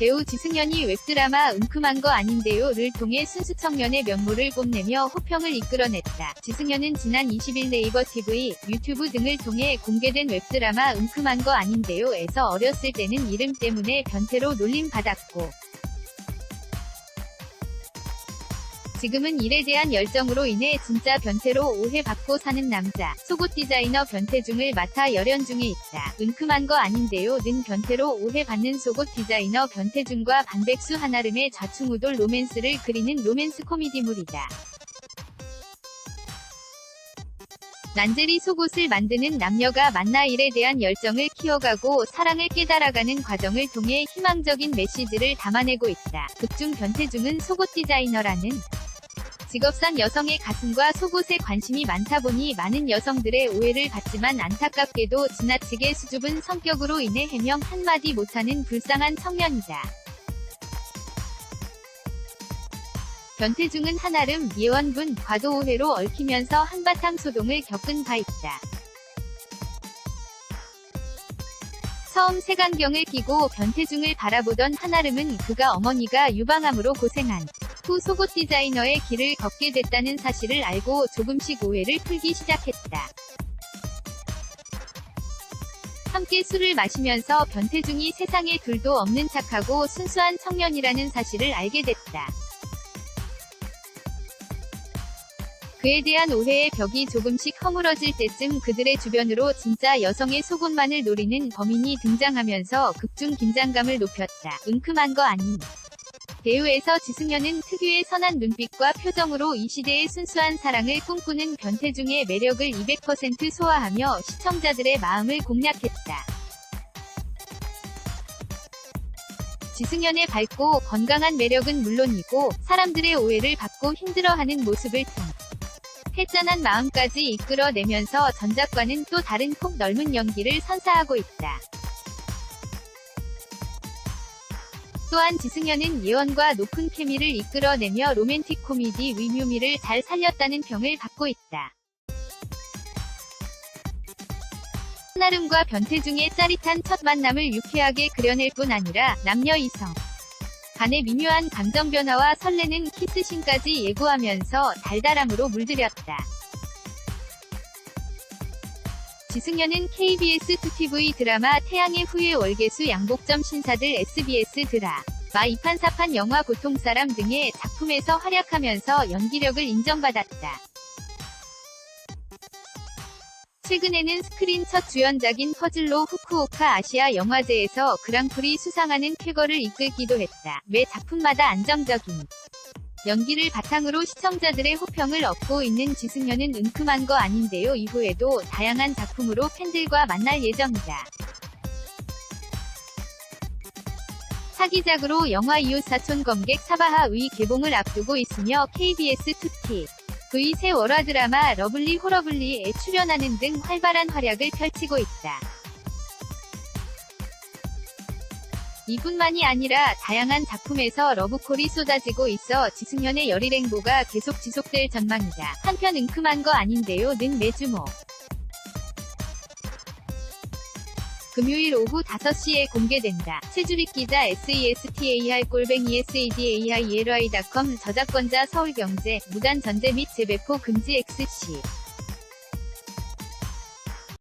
배우 지승연이 웹드라마 은큼한 거 아닌데요를 통해 순수 청년의 면모를 뽐내며 호평을 이끌어냈다. 지승연은 지난 20일 네이버 TV, 유튜브 등을 통해 공개된 웹드라마 은큼한 거 아닌데요에서 어렸을 때는 이름 때문에 변태로 놀림받았고 지금은 일에 대한 열정으로 인해 진짜 변태로 오해받고 사는 남자. 속옷 디자이너 변태중을 맡아 열연 중에 있다. 은큼한 거 아닌데요. 는 변태로 오해받는 속옷 디자이너 변태중과 반백수 한아름의 좌충우돌 로맨스를 그리는 로맨스 코미디물이다. 난제리 속옷을 만드는 남녀가 만나 일에 대한 열정을 키워가고 사랑을 깨달아가는 과정을 통해 희망적인 메시지를 담아내고 있다. 극중 변태중은 속옷 디자이너라는 직업상 여성의 가슴과 속옷에 관심이 많다 보니 많은 여성들의 오해를 받지만 안타깝게도 지나치게 수줍은 성격으로 인해 해명 한마디 못하는 불쌍한 청년이다. 변태중은 한아름, 예원군, 과도 오해로 얽히면서 한바탕 소동을 겪은 바 있다. 처음 색안경을 끼고 변태중을 바라보던 한아름은 그가 어머니가 유방암으로 고생한 후 속옷 디자이너의 길을 걷게 됐다는 사실을 알고 조금씩 오해를 풀기 시작했다. 함께 술을 마시면서 변태중이 세상에 둘도 없는 착하고 순수한 청년이라는 사실을 알게 됐다. 그에 대한 오해의 벽이 조금씩 허물어질 때쯤 그들의 주변으로 진짜 여성의 속옷만을 노리는 범인이 등장하면서 극중 긴장감을 높였다. 은큼한 거 아닌. 배우에서 지승연은 특유의 선한 눈빛과 표정으로 이 시대의 순수한 사랑을 꿈꾸는 변태중의 매력을 200% 소화하며 시청자들의 마음을 공략했다. 지승연의 밝고 건강한 매력은 물론이고 사람들의 오해를 받고 힘들어하는 모습을 통 해짠한 마음까지 이끌어내면서 전작과는 또 다른 폭 넓은 연기를 선사하고 있다. 또한 지승연은 예원과 높은 케미를 이끌어내며 로맨틱 코미디 위묘미를 잘 살렸다는 평을 받고 있다. 한아름과 변태중의 짜릿한 첫 만남을 유쾌하게 그려낼 뿐 아니라 남녀 이성 간의 미묘한 감정 변화와 설레는 키스신까지 예고하면서 달달함으로 물들였다. 지승연은 KBS 2TV 드라마 태양의 후예 월계수 양복점 신사들 SBS 드라 마 이판사판 영화 고통사람 등의 작품에서 활약하면서 연기력을 인정받았다. 최근에는 스크린 첫 주연작인 퍼즐로 후쿠오카 아시아 영화제에서 그랑프리 수상하는 쾌거를 이끌기도 했다. 매 작품마다 안정적인 연기를 바탕으로 시청자들의 호평을 얻고 있는 지승연은 은큼한 거 아닌데요. 이후에도 다양한 작품으로 팬들과 만날 예정이다. 차기작으로 영화 이웃 사촌 검객 사바하의 개봉을 앞두고 있으며 KBS 2T V 새 월화 드라마 러블리 호러블리에 출연하는 등 활발한 활약을 펼치고 있다. 이뿐만이 아니라 다양한 작품에서 러브콜이 쏟아지고 있어 지승현의 열일 행보가 계속 지속될 전망이다. 한편 은큼한 거 아닌데요 는 매주 모. 금요일 오후 5시에 공개된다. 최주릭 기자 SESTAR 골뱅이 SADAIRY.com 저작권자 서울경제 무단 전제 및 재배포 금지 XC